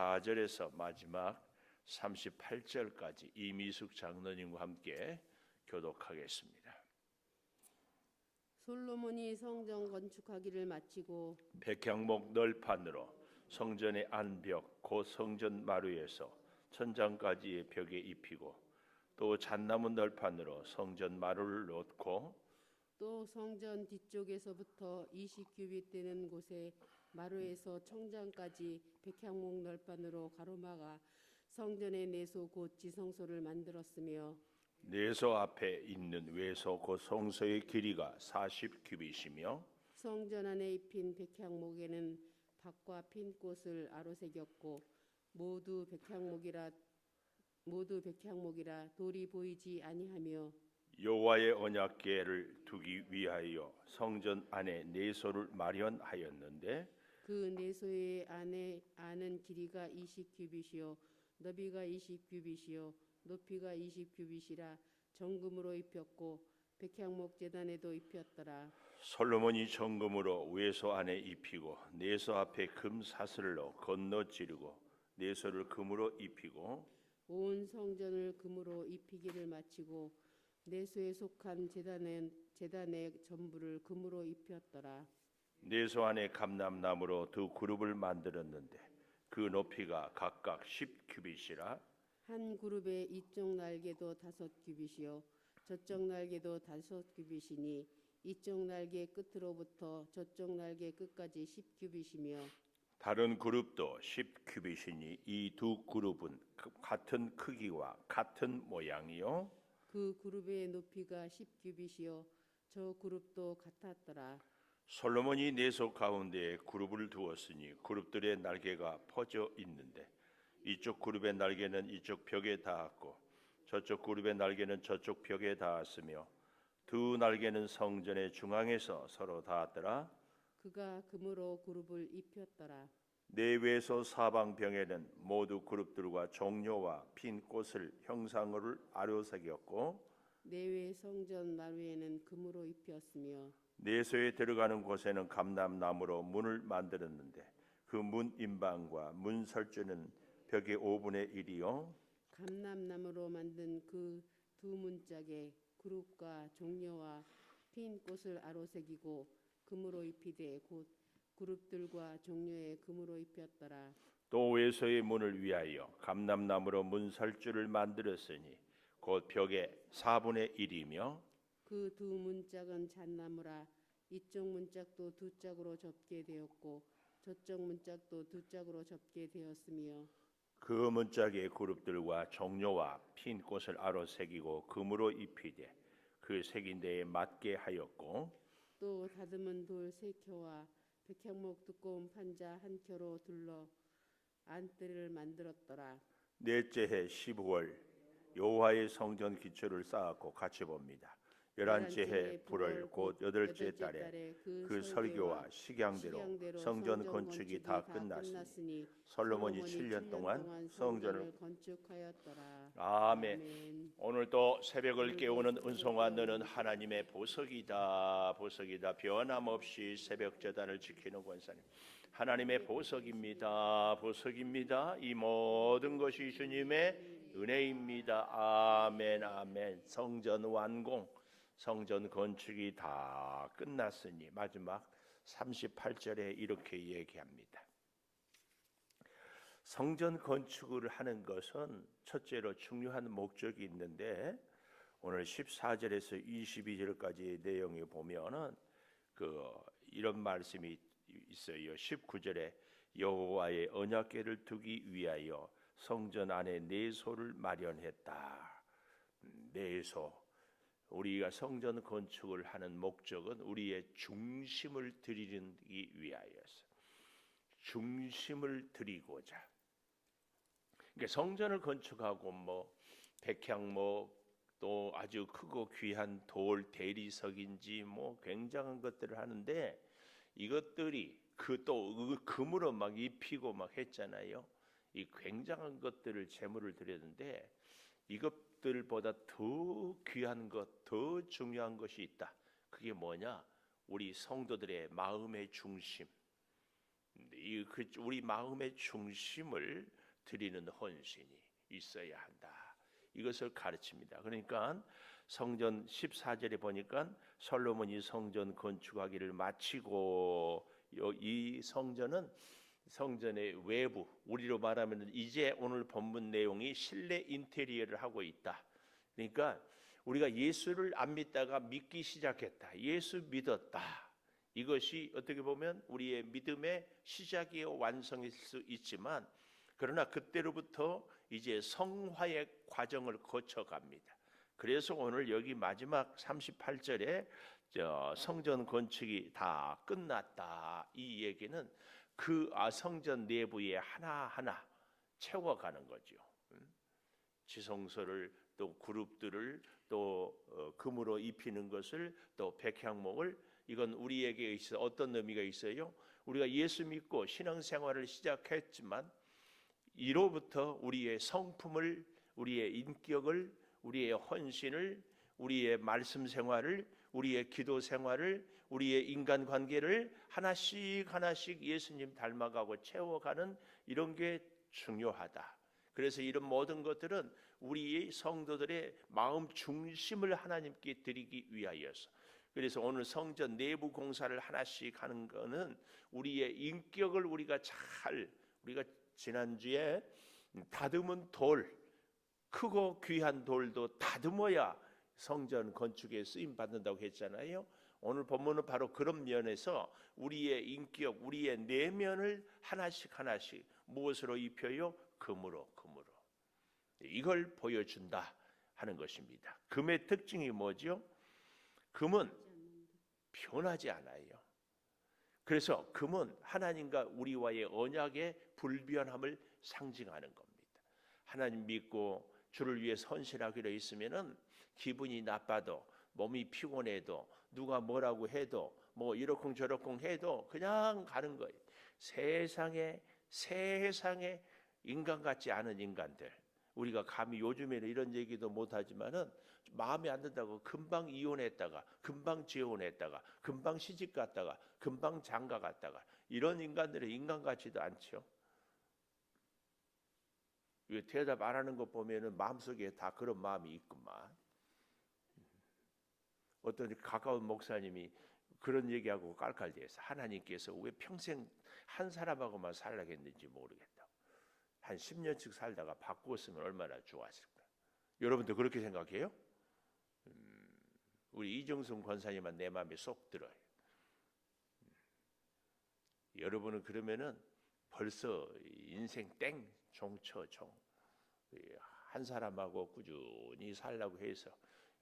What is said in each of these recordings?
14절에서 마지막 38절까지 이미숙 장로님과 함께 교독하겠습니다. 솔로몬이 성전 건축하기를 마치고 백향목 널판으로 성전의 안벽 곧 성전 마루에서 천장까지의 벽에 입히고 또 잣나무 널판으로 성전 마루를 놓고 또 성전 뒤쪽에서부터 20규빗 되는 곳에 마루에서 청장까지 백향목 널판으로 가로막아 성전의 내소 곧 지성소를 만들었으며 내소 앞에 있는 외소 곧 성소의 길이가 40 규빗이며 성전 안에 입힌 백향목에는 박과 핀 꽃을 아로새겼고 모두 백향목이라 모두 백향목이라 돌이 보이지 아니하며 여호와의 언약궤를 두기 위하여 성전 안에 내소를 마련하였는데 그 내소의 안에 아는 길이가 20규빗이요. 너비가 20규빗이요. 높이가 20규빗이라 정금으로 입혔고 백향목 제단에도 입혔더라. 솔로몬이 정금으로 외소 안에 입히고 내소 앞에 금 사슬로 건너 지르고 내소를 금으로 입히고 온 성전을 금으로 입히기를 마치고 내소에 속한 제단의 제단의 전부를 금으로 입혔더라 내소 안에 감람나무로 두 그룹을 만들었는데 그 높이가 각각 10규빗이라. 한 그룹의 이쪽 날개도 다섯 규빗이요. 저쪽 날개도 다섯 규빗이니 이쪽 날개 끝으로부터 저쪽 날개 끝까지 십 규빗이며 다른 그룹도 10규빗이니 이 두 그룹은 그- 같은 크기와 같은 모양이요. 그 그룹의 높이가 십 규빗이요. 저 그룹도 같았더라 솔로몬이 내소 가운데에 그룹을 두었으니 그룹들의 날개가 퍼져 있는데 이쪽 그룹의 날개는 이쪽 벽에 닿았고 저쪽 그룹의 날개는 저쪽 벽에 닿았으며 두 날개는 성전의 중앙에서 서로 닿았더라. 그가 금으로 그룹을 입혔더라. 내외소 사방병에는 모두 그룹들과 종려와 핀 꽃을 형상을 아료새겼고 내외 성전 마루에는 금으로 입혔으며 내소에 들어가는 곳에는 감람나무로 문을 만들었는데 그문 인방과 문 설주는 벽의 5분의 1이요 감람나무로 만든 그 두 문짝에 그룹과 종려와 핀 꽃을 아로새기고 금으로 입히되 곧 그룹들과 종려에 금으로 입혔더라. 또 외소의 문을 위하여 감람나무로 문 설주를 만들었으니 곧 벽의 4분의 1이며 그 두 문짝은 잣나무라 이쪽 문짝도 두 짝으로 접게 되었고 저쪽 문짝도 두 짝으로 접게 되었으며 그 문짝의 그룹들과 종려와 핀 꽃을 아로 새기고 금으로 입히되 그 새긴 데에 맞게 하였고 또 다듬은 돌 세 켜와 백향목 두꺼운 판자 한 켜로 둘러 안뜰을 만들었더라. 넷째 해 15월 여호와의 성전 기초를 쌓았고 같이 봅니다. 열한째 해 불월 곧 여덟째 달에 그 설교와 식양대로 성전 건축이 다 끝났으니 솔로몬이 7년 동안 성전을 건축하였더라. 아멘. 오늘 또 새벽을 깨우는 은송아 너는 하나님의 보석이다. 보석이다. 변함없이 새벽 재단을 지키는 권사님. 하나님의 보석입니다. 보석입니다. 이 모든 것이 주님의 은혜입니다. 아멘 아멘. 성전 완공 성전 건축이 다 끝났으니 마지막 38절에 이렇게 얘기합니다 성전 건축을 하는 것은 첫째로 중요한 목적이 있는데 오늘 14절에서 22절까지의 내용에 보면은 그 이런 말씀이 있어요. 19절에 여호와의 언약궤를 두기 위하여 성전 안에 내소를 마련했다. 음, 내소. 우리가 성전 건축을 하는 목적은 우리의 중심을 드리기 위하여서 중심을 드리고자 그러니까 성전을 건축하고 뭐 백향목 또 아주 크고 귀한 돌 대리석인지 뭐 굉장한 것들을 하는데 이것들이 그 또 금으로 막 입히고 막 했잖아요. 이 굉장한 것들을 제물을 드렸는데 이것 들보다 더 귀한 것, 더 중요한 것이 있다. 그게 뭐냐? 우리 성도들의 마음의 중심. 이그 우리 마음의 중심을 드리는 헌신이 있어야 한다. 이것을 가르칩니다. 그러니까 성전 14절에 보니까 솔로몬이 성전 건축하기를 마치고 요- 이 성전은 성전의 외부 우리로 말하면 이제 오늘 본문 내용이 실내 인테리어를 하고 있다. 그러니까 우리가 예수를 안 믿다가 믿기 시작했다. 예수 믿었다. 이것이 어떻게 보면 우리의 믿음의 시작이요 완성일 수 있지만 그러나 그때로부터 이제 성화의 과정을 거쳐 갑니다. 그래서 오늘 여기 마지막 38절에 저 성전 건축이 다 끝났다. 이 얘기는 그 아, 성전 내부에 하나하나 채워가는 거죠. 음? 지성소를 또 그룹들을 또 어, 금으로 입히는 것을 또 백향목을 이건 우리에게 있어 어떤 의미가 있어요? 우리가 예수 믿고 신앙생활을 시작했지만 이로부터 우리의 성품을 우리의 인격을 우리의 헌신을 우리의 말씀 생활을 우리의 기도 생활을 우리의 인간 관계를 하나씩 하나씩 예수님 닮아가고 채워가는 이런 게 중요하다. 그래서 이런 모든 것들은 우리의 성도들의 마음 중심을 하나님께 드리기 위하여서 그래서 오늘 성전 내부 공사를 하나씩 하는 거는 우리의 인격을 우리가 잘 우리가 지난주에 다듬은 돌 크고 귀한 돌도 다듬어야 성전 건축에 쓰임 받는다고 했잖아요. 오늘 본문은 바로 그런 면에서 우리의 인격, 우리의 내면을 하나씩 하나씩 무엇으로 입혀요? 금으로, 금으로. 이걸 보여준다 하는 것입니다. 금의 특징이 뭐죠? 금은 변하지 않아요. 그래서 금은 하나님과 우리와의 언약의 불변함을 상징하는 겁니다. 하나님 믿고 주를 위해 헌신하기로 했으면은 기분이 나빠도 몸이 피곤해도 누가 뭐라고 해도 뭐 이러쿵 저러쿵 해도 그냥 가는 거예요. 세상에 세상에 인간 같지 않은 인간들 우리가 감히 요즘에는 이런 얘기도 못 하지만은 마음에 안 든다고 금방 이혼했다가 금방 재혼했다가 금방 시집 갔다가 금방 장가 갔다가 이런 인간들은 인간 같지도 않죠. 대답 안 하는 거 보면은 마음속에 다 그런 마음이 있구만. 어떤 가까운 목사님이 그런 얘기하고 깔깔대서 하나님께서 왜 평생 한 사람하고만 살라겠는지 모르겠다. 한 10년씩 살다가 바꾸었으면 얼마나 좋았을까. 여러분도 그렇게 생각해요? 음, 우리 이정순 권사님은 내 마음에 쏙 들어요. 음, 여러분은 그러면은 벌써 인생 땡 종쳐 종. 한 사람하고 꾸준히 살라고 해서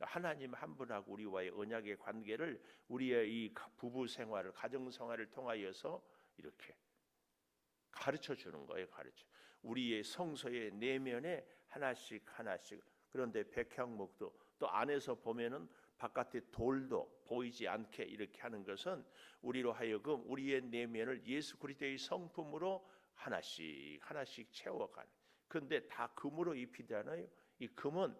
하나님 한 분하고 우리와의 언약의 관계를 우리의 이 부부 생활을 가정 생활을 통하여서 이렇게 가르쳐 주는 거예요. 가르쳐. 우리의 성소의 내면에 하나씩 하나씩 그런데 백향목도 또 안에서 보면은 바깥에 돌도 보이지 않게 이렇게 하는 것은 우리로 하여금 우리의 내면을 예수 그리스도의 성품으로 하나씩 하나씩 채워가는. 근데 다 금으로 입히잖아요. 이 금은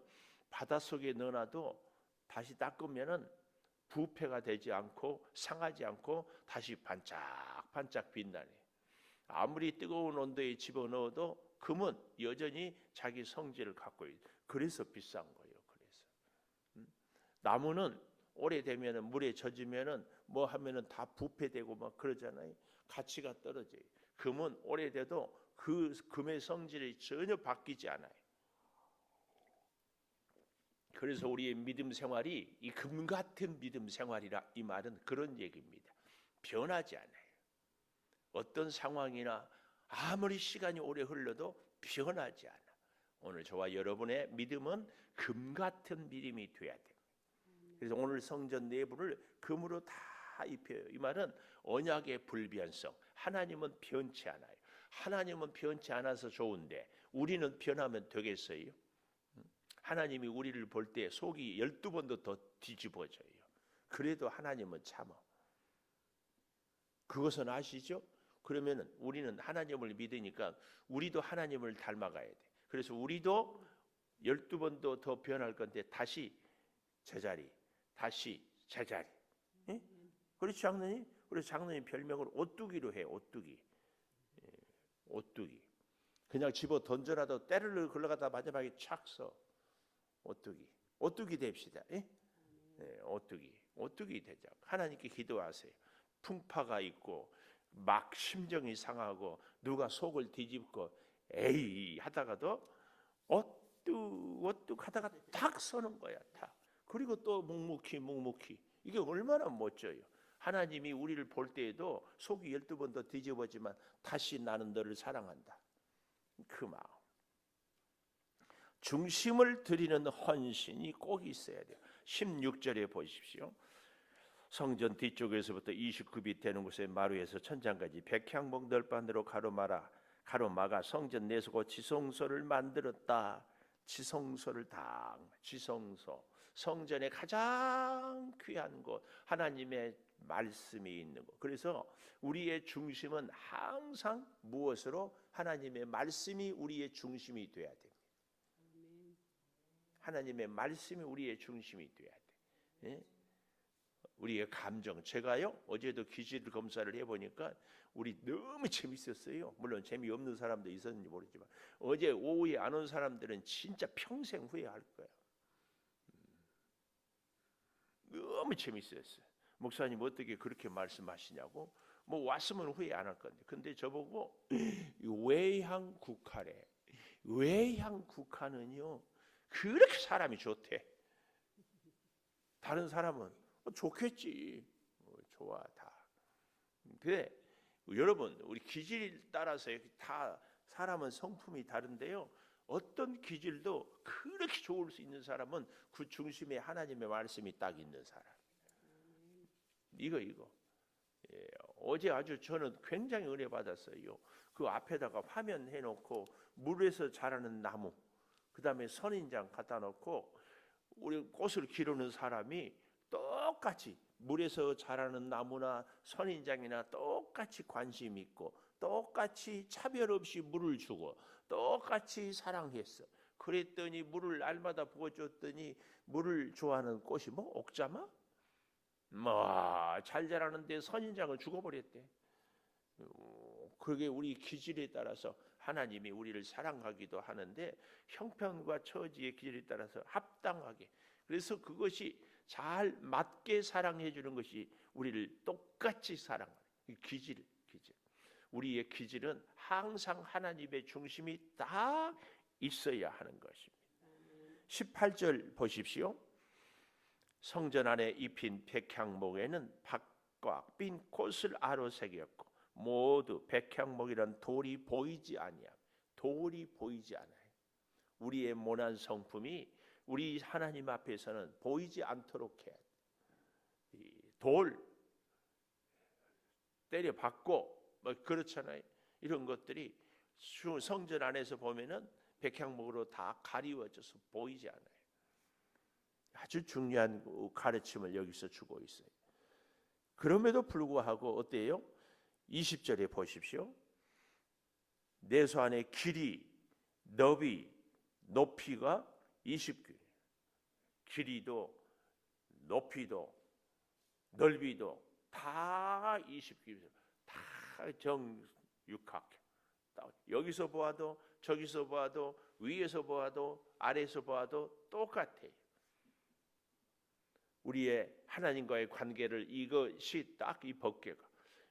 바닷속에 넣어놔도 다시 닦으면은 부패가 되지 않고 상하지 않고 다시 반짝반짝 빛나네. 아무리 뜨거운 온도에 집어넣어도 금은 여전히 자기 성질을 갖고 있. 그래서 비싼 거예요. 그래서 음? 나무는 오래되면은 물에 젖으면은 뭐 하면은 다 부패되고 막 그러잖아요. 가치가 떨어져요. 금은 오래돼도 그 금의 성질이 전혀 바뀌지 않아요. 그래서 우리의 믿음 생활이 이 금 같은 믿음 생활이라 이 말은 그런 얘기입니다. 변하지 않아요. 어떤 상황이나 아무리 시간이 오래 흘러도 변하지 않아. 오늘 저와 여러분의 믿음은 금 같은 믿음이 돼야 돼. 그래서 오늘 성전 내부를 금으로 다 입혀요. 이 말은 언약의 불변성. 하나님은 변치 않아요. 하나님은 변치 않아서 좋은데 우리는 변하면 되겠어요? 하나님이 우리를 볼 때 속이 열두 번도 더 뒤집어져요. 그래도 하나님은 참어. 그것은 아시죠? 그러면은 우리는 하나님을 믿으니까 우리도 하나님을 닮아가야 돼. 그래서 우리도 열두 번도 더 변할 건데 다시 제자리, 다시 제자리. 예? 그렇지 장로님? 그래서 장로님 별명을 오뚜기로 해. 오뚜기. 오뚜기. 그냥 집어 던져놔도 때를 걸러가다 마지막에 착 서 오뚜기. 오뚜기 됩시다. 예? 네, 오뚜기. 오뚜기 되자. 하나님께 기도하세요. 풍파가 있고 막 심정이 상하고 누가 속을 뒤집고 에이 하다가도 오뚝 오뚝 하다가 탁 서는 거야. 탁. 그리고 또 묵묵히 묵묵히 이게 얼마나 멋져요. 하나님이 우리를 볼 때에도 속이 열두 번 더 뒤집어지만 다시 나는 너를 사랑한다. 그 마음. 중심을 드리는 헌신이 꼭 있어야 돼요. 16절에 보십시오. 성전 뒤쪽에서부터 29비 되는 곳에 마루에서 천장까지 백향목 널판으로 가로막아 가로막아 성전 내수고 지성소를 만들었다. 지성소를 다 지성소 성전의 가장 귀한 곳 하나님의 말씀이 있는 곳. 그래서 우리의 중심은 항상 무엇으로 하나님의 말씀이 우리의 중심이 돼야 됩니다. 하나님의 말씀이 우리의 중심이 돼야 돼. 예? 우리의 감정. 제가요 어제도 기질 검사를 해보니까 우리 너무 재밌었어요. 물론 재미없는 사람도 있었는지 모르지만 어제 오후에 안 온 사람들은 진짜 평생 후회할 거야. 음. 너무 재밌었어요. 목사님 어떻게 그렇게 말씀하시냐고. 뭐 왔으면 후회 안 할 건데. 근데 저보고 외향 국화래. 외향 국화는요 그렇게 사람이 좋대. 다른 사람은 어, 좋겠지. 어, 좋아 다. 그래 여러분 우리 기질 따라서 다 사람은 성품이 다른데요. 어떤 기질도 그렇게 좋을 수 있는 사람은 그 중심에 하나님의 말씀이 딱 있는 사람. 이거 이거. 예, 어제 아주 저는 굉장히 은혜 받았어요. 그 앞에다가 화면 해놓고 물에서 자라는 나무, 그 다음에 선인장 갖다 놓고 우리 꽃을 기르는 사람이 똑같이 물에서 자라는 나무나 선인장이나 똑같이 관심 있고 똑같이 차별 없이 물을 주고 똑같이 사랑했어. 그랬더니 물을 날마다 부어줬더니 물을 좋아하는 꽃이 뭐 옥자마? 뭐잘 자라는데 선인장을 죽어버렸대. 어, 그게 우리 기질에 따라서 하나님이 우리를 사랑하기도 하는데 형편과 처지의 기질에 따라서 합당하게 그래서 그것이 잘 맞게 사랑해 주는 것이 우리를 똑같이 사랑하는 이 기질 기질 우리의 기질은 항상 하나님의 중심이 딱 있어야 하는 것입니다. 18절 보십시오. 성전 안에 입힌 백향목에는 박과 빈 꽃을 아로 새겼고 모두 백향목이란 돌이 보이지 아니함. 돌이 보이지 않아요. 우리의 모난 성품이 우리 하나님 앞에서는 보이지 않도록 해. 돌 때려 받고 뭐 그렇잖아요. 이런 것들이 성전 안에서 보면은 백향목으로 다 가리워져서 보이지 않아요. 아주 중요한 가르침을 여기서 주고 있어요. 그럼에도 불구하고 어때요? 20절에 보십시오. 내소 안의 길이, 너비, 높이가 20규. 길이도 높이도 넓이도 다 20규. 다 정육각. 여기서 보아도 저기서 보아도 위에서 보아도 아래에서 보아도 똑같아요. 우리의 하나님과의 관계를 이것이 딱 이 법계가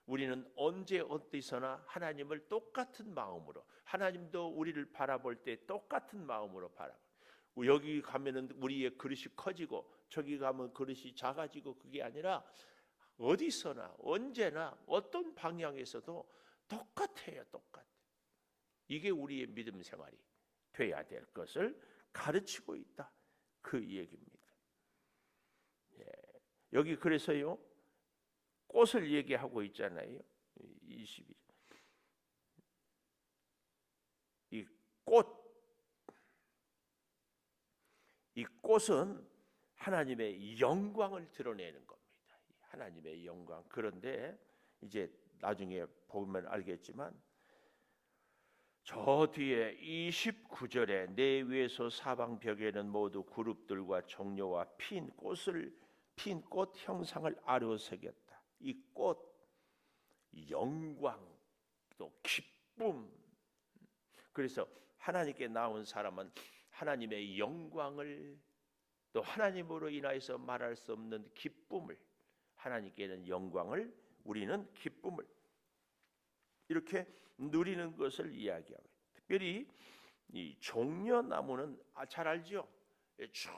우리는 언제 어디서나 하나님을 똑같은 마음으로 하나님도 우리를 바라볼 때 똑같은 마음으로 바라보. 여기 가면은 우리의 그릇이 커지고 저기 가면 그릇이 작아지고 그게 아니라 어디서나 언제나 어떤 방향에서도 똑같아요, 똑같아. 이게 우리의 믿음 생활이 돼야 될 것을 가르치고 있다. 그 얘기입니다. 예. 여기 그래서요. 꽃을 얘기하고 있잖아요. 22. 이 꽃, 이 꽃은 하나님의 영광을 드러내는 겁니다. 하나님의 영광. 그런데 이제 나중에 보면 알겠지만 저 뒤에 29절에 내 위에서 사방 벽에는 모두 그룹들과 종려와 핀 꽃을 핀 꽃 형상을 아려 새겼다. 이 꽃 영광 또 기쁨 그래서 하나님께 나온 사람은 하나님의 영광을 또 하나님으로 인하여서 말할 수 없는 기쁨을 하나님께는 영광을 우리는 기쁨을 이렇게 누리는 것을 이야기하고 특별히 이 종려나무는 아, 잘 알죠? 예, 쭉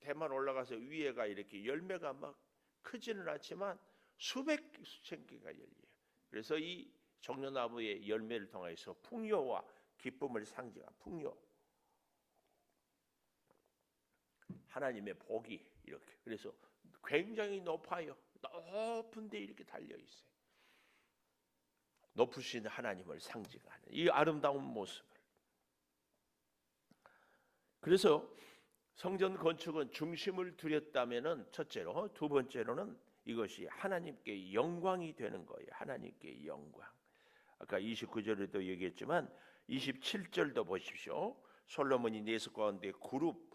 대만 올라가서 위에가 이렇게 열매가 막 크지는 않지만 수백 수천 개가 열려요. 그래서 이 종려나무의 열매를 통해서 풍요와 기쁨을 상징한 풍요. 하나님의 복이 이렇게 그래서 굉장히 높아요. 높은데 이렇게 달려 있어요. 높으신 하나님을 상징하는 이 아름다운 모습을. 그래서 성전 건축은 중심을 두렸다면은 첫째로 두 번째로는 이것이 하나님께 영광이 되는 거예요. 하나님께 영광. 아까 29절에도 얘기했지만 27절도 보십시오. 솔로몬이 내수 가운데 그룹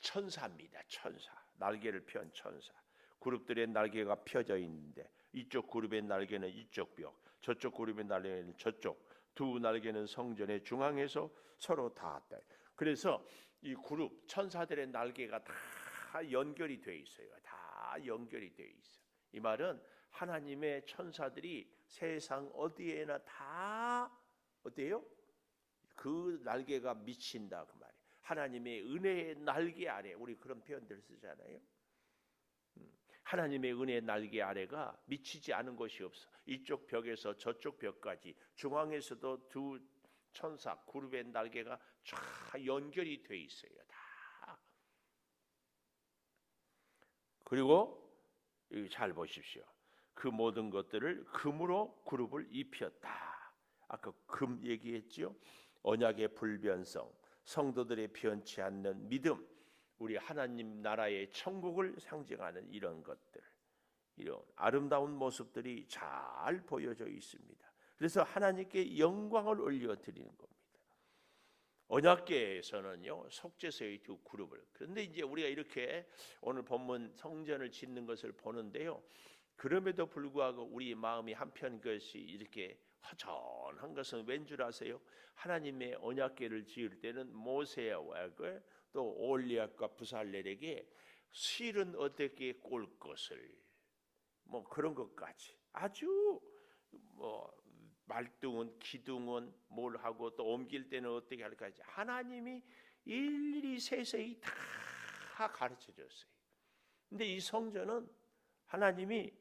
천사입니다. 천사. 날개를 편 천사. 그룹들의 날개가 펴져 있는데 이쪽 그룹의 날개는 이쪽 벽, 저쪽 그룹의 날개는 저쪽. 두 날개는 성전의 중앙에서 서로 닿았다. 그래서 이 그룹 천사들의 날개가 다 연결이 돼 있어요. 다 연결이 돼 있어. 이 말은 하나님의 천사들이 세상 어디에나 다 어때요? 그 날개가 미친다 그 말이에요. 하나님의 은혜의 날개 아래 우리 그런 표현들 쓰잖아요. 음, 하나님의 은혜의 날개 아래가 미치지 않은 것이 없어. 이쪽 벽에서 저쪽 벽까지 중앙에서도 두 천사 그룹의 날개가 쫙 연결이 돼 있어요. 다. 그리고 잘 보십시오. 그 모든 것들을 금으로 그룹을 입혔다. 아까 금 얘기했죠. 언약의 불변성, 성도들의 변치 않는 믿음, 우리 하나님 나라의 천국을 상징하는 이런 것들, 이런 아름다운 모습들이 잘 보여져 있습니다. 그래서 하나님께 영광을 올려 드리는 겁니다. 언약계에서는요 속죄서의 두 그룹을. 그런데 이제 우리가 이렇게 오늘 본문 성전을 짓는 것을 보는데요. 그럼에도 불구하고 우리 마음이 한편 것이 이렇게 허전한 것은 왠 줄 아세요? 하나님의 언약계를 지을 때는 모세와 그 또 올리압과 부살렐에게 실은 어떻게 꼴 것을 뭐 그런 것까지. 아주 뭐 말등은 기둥은 뭘 하고 또 옮길 때는 어떻게 할까지 하나님이 일일이 세세히 다 가르쳐 줬어요. 근데 이 성전은 하나님이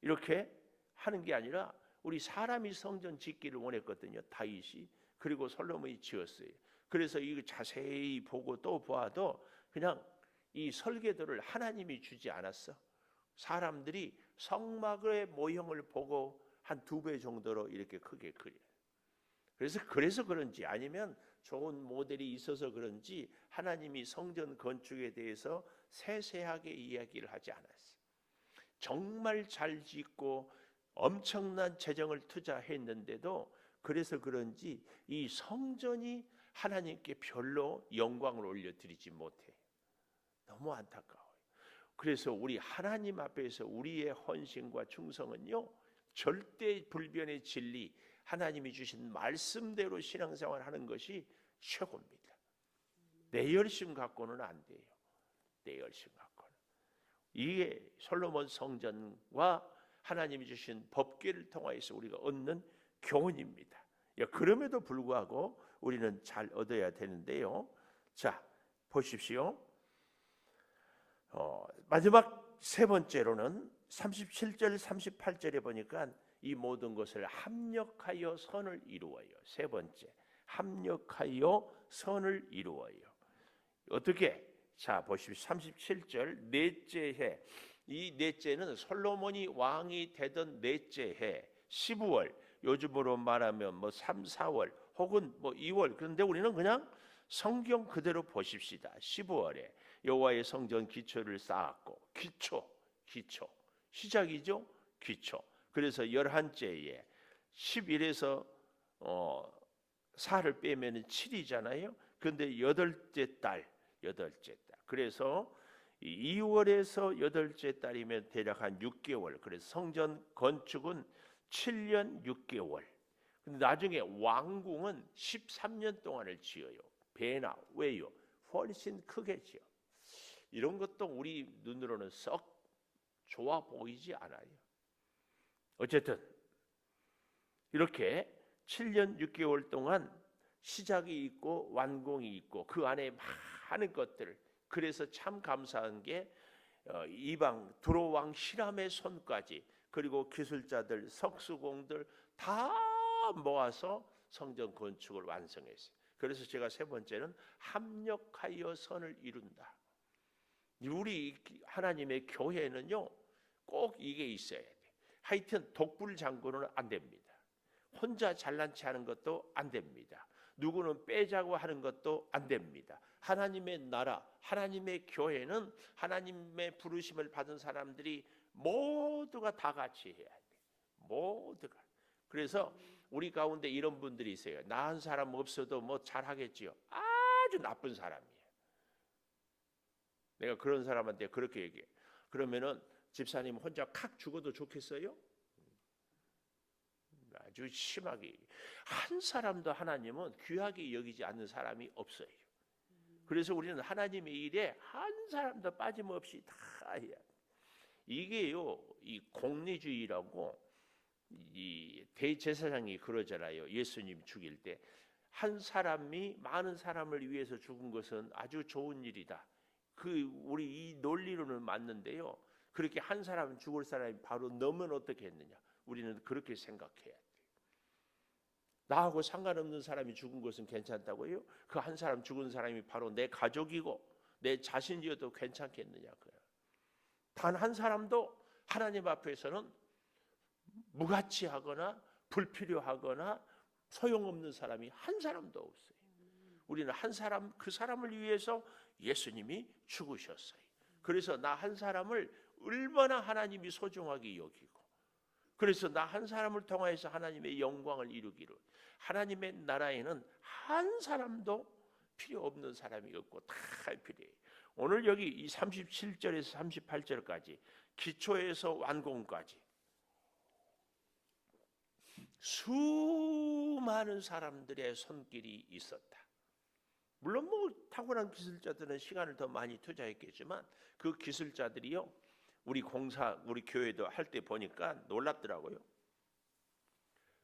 이렇게 하는 게 아니라 우리 사람이 성전 짓기를 원했거든요. 다윗이 그리고 솔로몬이 지었어요. 그래서 이거 자세히 보고 또 보아도 그냥 이 설계도를 하나님이 주지 않았어. 사람들이 성막의 모형을 보고 한 두 배 정도로 이렇게 크게 그려. 그래서 그래서 그런지 아니면 좋은 모델이 있어서 그런지 하나님이 성전 건축에 대해서 세세하게 이야기를 하지 않았어. 정말 잘 짓고 엄청난 재정을 투자했는데도 그래서 그런지 이 성전이 하나님께 별로 영광을 올려드리지 못해. 너무 안타까워요. 그래서 우리 하나님 앞에서 우리의 헌신과 충성은요 절대 불변의 진리 하나님이 주신 말씀대로 신앙생활 하는 것이 최고입니다. 내 열심 갖고는 안 돼요. 내 열심 갖고는 이게 솔로몬 성전과 하나님이 주신 법궤를 통하여서 우리가 얻는 교훈입니다. 야, 그럼에도 불구하고 우리는 잘 얻어야 되는데요. 자, 보십시오. 어, 마지막 세 번째로는 37절 38절에 보니까 이 모든 것을 합력하여 선을 이루어요. 세 번째. 합력하여 선을 이루어요. 어떻게? 자, 보십시오. 37절 넷째 해. 이 넷째는 솔로몬이 왕이 되던 넷째 해 12월 요즘으로 말하면 뭐 3, 4월 혹은 뭐 2월 그런데 우리는 그냥 성경 그대로 보십시다. 15월에 여호와의 성전 기초를 쌓았고 기초 기초 시작이죠. 기초. 그래서 열한째에 11에서 어 4를 빼면은 7이잖아요. 그런데 여덟째 달, 여덟째 달. 그래서 2월에서 여덟째 달이면 대략 한 6개월. 그래서 성전 건축은 7년 6개월. 근데 나중에 왕궁은 13년 동안을 지어요. 배나 왜요? 훨씬 크게 지어. 이런 것도 우리 눈으로는 썩 좋아 보이지 않아요. 어쨌든 이렇게 7년 6개월 동안 시작이 있고 완공이 있고 그 안에 많은 것들 그래서 참 감사한 게 어, 이방 두로왕 히람의 손까지 그리고 기술자들 석수공들 다 모아서 성전 건축을 완성했어요. 그래서 제가 세 번째는 합력하여 선을 이룬다. 우리 하나님의 교회는요 꼭 이게 있어야 돼. 하여튼 독불 장군은 안 됩니다. 혼자 잘난 체 하는 것도 안 됩니다. 누구는 빼자고 하는 것도 안 됩니다. 하나님의 나라, 하나님의 교회는 하나님의 부르심을 받은 사람들이 모두가 다 같이 해야 돼. 모두가. 그래서 우리 가운데 이런 분들이 있어요. 나한 사람 없어도 뭐 잘하겠지요. 아주 나쁜 사람이에요. 내가 그런 사람한테 그렇게 얘기해. 그러면은 집사님 혼자 칵 죽어도 좋겠어요? 아주 심하게 한 사람도 하나님은 귀하게 여기지 않는 사람이 없어요. 그래서 우리는 하나님의 일에 한 사람도 빠짐없이 다 해야 돼. 이게요, 이 공리주의라고 이 대제사장이 그러잖아요. 예수님 죽일 때 한 사람이 많은 사람을 위해서 죽은 것은 아주 좋은 일이다. 그 우리 이 논리로는 맞는데요. 그렇게 한 사람 죽을 사람이 바로 너면 어떻게 했느냐? 우리는 그렇게 생각해야 돼. 나하고 상관없는 사람이 죽은 것은 괜찮다고요? 그 한 사람 죽은 사람이 바로 내 가족이고 내 자신이어도 괜찮겠느냐. 단한 사람도 하나님 앞에서는 무가치하거나 불필요하거나 소용없는 사람이 한 사람도 없어요. 우리는 한 사람 그 사람을 위해서 예수님이 죽으셨어요. 그래서 나 한 사람을 얼마나 하나님이 소중하게 여기고 그래서 나 한 사람을 통하여서 하나님의 영광을 이루기를 하나님의 나라에는 한 사람도 필요 없는 사람이 없고 다 필요해요. 오늘 여기 이 37절에서 38절까지 기초에서 완공까지 수많은 사람들의 손길이 있었다. 물론 뭐 탁월한 기술자들은 시간을 더 많이 투자했겠지만 그 기술자들이요 우리 공사 우리 교회도 할 때 보니까 놀랍더라고요.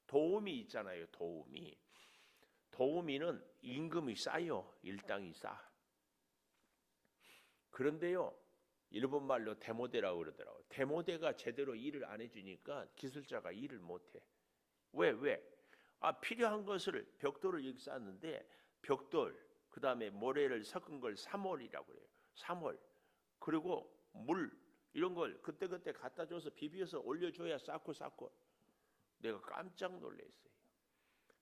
도우미 있잖아요. 도우미. 도우미는 임금이 싸요. 일당이 싸. 그런데요. 일본 말로 데모데라고 그러더라고요. 데모데가 제대로 일을 안 해주니까 기술자가 일을 못해. 왜 왜? 아 필요한 것을 벽돌을 여기 쌓는데 벽돌 그 다음에 모래를 섞은 걸 삼월이라고 그래요. 삼월. 그리고 물 이런 걸 그때 그때 갖다 줘서 비벼서 올려줘야 쌓고 쌓고. 내가 깜짝 놀랐어요.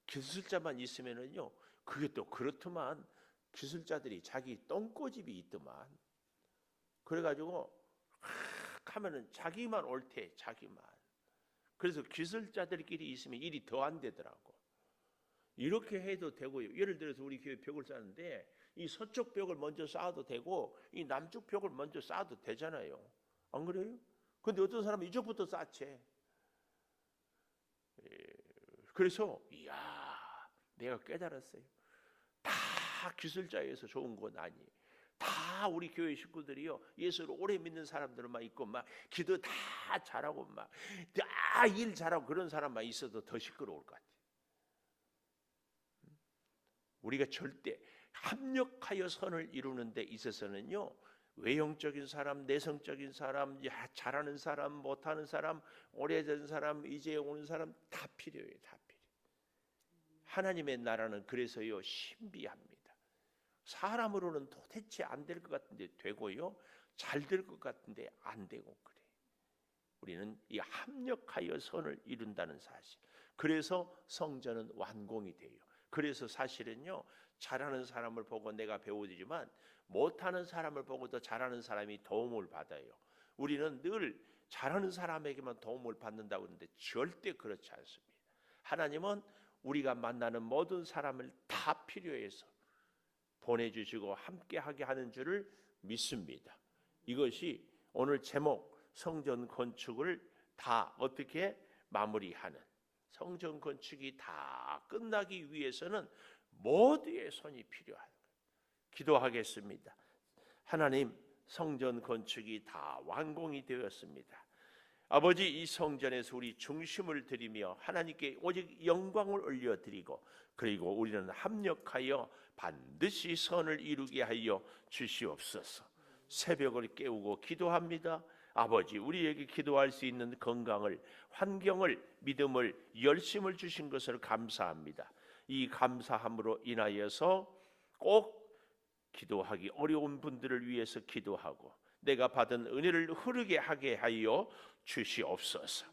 기술자만 있으면은요 그게 또 그렇더만. 기술자들이 자기 똥꼬집이 있더만. 그래가지고 하, 하면은 자기만 옳대 자기만. 그래서 기술자들끼리 있으면 일이 더 안 되더라고 이렇게 해도 되고요 예를 들어서 우리 교회 벽을 쌓는데 이 서쪽 벽을 먼저 쌓아도 되고 이 남쪽 벽을 먼저 쌓아도 되잖아요. 안 그래요? 근데 어떤 사람은 이쪽부터 쌓지. 예, 그래서 이야 내가 깨달았어요. 다 기술자에서 좋은 건 아니에요 다 우리 교회 식구들이요. 예수를 오래 믿는 사람들만 있고 막 기도 다 잘하고 막 다 일 잘하고 그런 사람만 있어도 더 시끄러울 것 같아. 우리가 절대 합력하여 선을 이루는 데 있어서는요 외형적인 사람, 내성적인 사람, 야, 잘하는 사람, 못하는 사람, 오래된 사람, 이제 오는 사람 다 필요해요, 다 필요. 하나님의 나라는 그래서요 신비합니다. 사람으로는 도대체 안 될 것 같은데 되고요. 잘 될 것 같은데 안 되고 그래. 우리는 이 합력하여 선을 이룬다는 사실. 그래서 성전은 완공이 돼요. 그래서 사실은요. 잘하는 사람을 보고 내가 배우지만 못하는 사람을 보고 더 잘하는 사람이 도움을 받아요. 우리는 늘 잘하는 사람에게만 도움을 받는다고 하는데 절대 그렇지 않습니다. 하나님은 우리가 만나는 모든 사람을 다 필요해서 보내주시고 함께하게 하는 줄을 믿습니다. 이것이 오늘 제목 성전 건축을 다 어떻게 마무리하는 성전 건축이 다 끝나기 위해서는 모두의 손이 필요한 거예요. 기도하겠습니다. 하나님 성전 건축이 다 완공이 되었습니다. 아버지 이 성전에서 우리 중심을 드리며 하나님께 오직 영광을 올려드리고 그리고 우리는 합력하여 반드시 선을 이루게 하여 주시옵소서. 새벽을 깨우고 기도합니다. 아버지 우리에게 기도할 수 있는 건강을 환경을 믿음을 열심을 주신 것을 감사합니다. 이 감사함으로 인하여서 꼭 기도하기 어려운 분들을 위해서 기도하고 내가 받은 은혜를 흐르게 하게 하여 주시옵소서.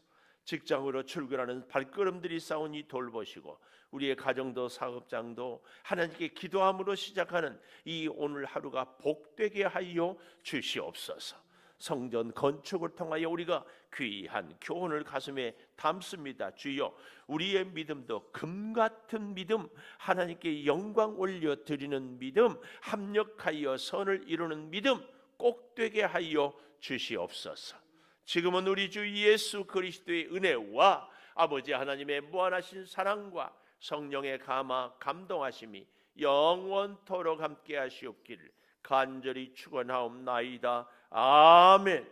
직장으로 출근하는 발걸음들이 싸우니 돌보시고 우리의 가정도 사업장도 하나님께 기도함으로 시작하는 이 오늘 하루가 복되게 하여 주시옵소서. 성전 건축을 통하여 우리가 귀한 교훈을 가슴에 담습니다. 주여, 우리의 믿음도 금 같은 믿음, 하나님께 영광 올려 드리는 믿음, 합력하여 선을 이루는 믿음 꼭 되게 하여 주시옵소서. 지금은 우리 주 예수 그리스도의 은혜와 아버지 하나님의 무한하신 사랑과 성령의 감화 감동하심이 영원토록 함께 하시옵기를 간절히 축원하옵나이다. 아멘.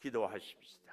기도하십시다.